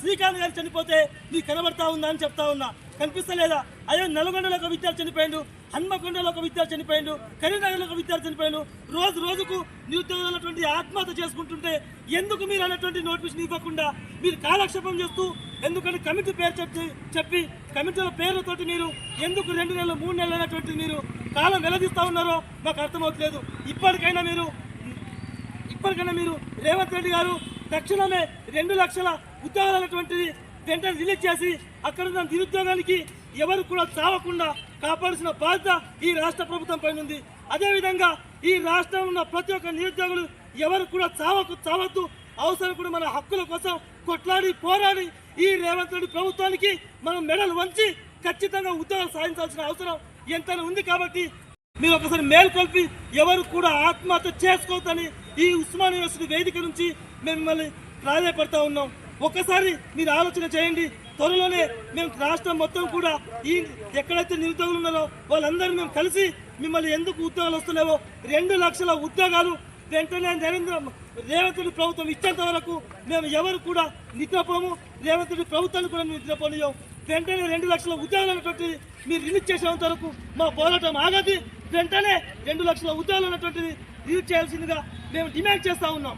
శ్రీకాంత్ గారు చనిపోతే నీకు కనబడతా ఉందా అని చెప్తా ఉన్నా. కనిపిస్తలేదా? అదే నల్గొండలో ఒక విద్యార్థి చనిపోయిండు హన్మకొండలో ఒక విద్యార్థి చనిపోయిండు కరీంనగర్లో ఒక విద్యార్థి చనిపోయిండు. రోజు రోజుకు నిరుద్యోగులైనటువంటి ఆత్మహత్య చేసుకుంటుంటే ఎందుకు మీరు అన్నటువంటి నోటిఫికేషన్ ఇవ్వకుండా మీరు కాలక్షేపం చేస్తూ ఎందుకంటే కమిటీ పేరు చెప్పి చెప్పి కమిటీల పేర్లతోటి మీరు ఎందుకు రెండు నెలలు మూడు నెలలు అయినటువంటి మీరు కాలం వెలదీస్తూ ఉన్నారో నాకు అర్థమవుతలేదు ఇప్పటికైనా మీరు ఇప్పటికైనా మీరు రేవంత్ రెడ్డి గారు తక్షణమే రెండు లక్షల ఉద్యోగాలు అనేటువంటిది వెంటనే రిలీజ్ చేసి అక్కడ ఉన్న నిరుద్యోగానికి ఎవరు కూడా చావకుండా కాపాడాల్సిన బాధ్యత ఈ రాష్ట్ర ప్రభుత్వం పైన ఉంది. అదేవిధంగా ఈ రాష్ట్రంలో ఉన్న ప్రతి ఒక్క నిరుద్యోగులు ఎవరు కూడా చావకు చావద్దు. అవసరం కూడా మన హక్కుల కోసం కొట్లాడి పోరాడి ఈ రేవంత్ రెడ్డి ప్రభుత్వానికి మనం మెడలు వంచి ఖచ్చితంగా ఉద్యోగాలు సాధించాల్సిన అవసరం ఎంతైనా ఉంది కాబట్టి మీరు ఒకసారి మేల్కొల్పి ఎవరు కూడా ఆత్మహత్య చేసుకోవద్దని ఈ ఉస్మాన్ యూనివర్సిటీ వేదిక నుంచి మేము మిమ్మల్ని ప్రాధాయపడతా ఉన్నాం. ఒక్కసారి మీరు ఆలోచన చేయండి. త్వరలోనే మేము రాష్ట్రం మొత్తం కూడా ఈ ఎక్కడైతే నిరుద్యోగులు ఉన్నారో వాళ్ళందరూ మేము కలిసి మిమ్మల్ని ఎందుకు ఉద్యోగాలు వస్తున్నావో రెండు లక్షల ఉద్యోగాలు వెంటనే నరేంద్ర రేవంత్ రెడ్డి ప్రభుత్వం ఇచ్చేంత వరకు మేము ఎవరు కూడా నిద్రపోము. రేవంత్ రెడ్డి ప్రభుత్వాన్ని కూడా మేము నిద్రపోనియం వెంటనే రెండు లక్షల ఉద్యోగాలు అనేటువంటిది మీరు రిలీజ్ చేసేంత వరకు మా పోరాటం ఆగది. వెంటనే రెండు లక్షల ఉద్యోగాలు అనేటువంటిది రిలీజ్ చేయాల్సిందిగా మేము డిమాండ్ చేస్తా ఉన్నాం.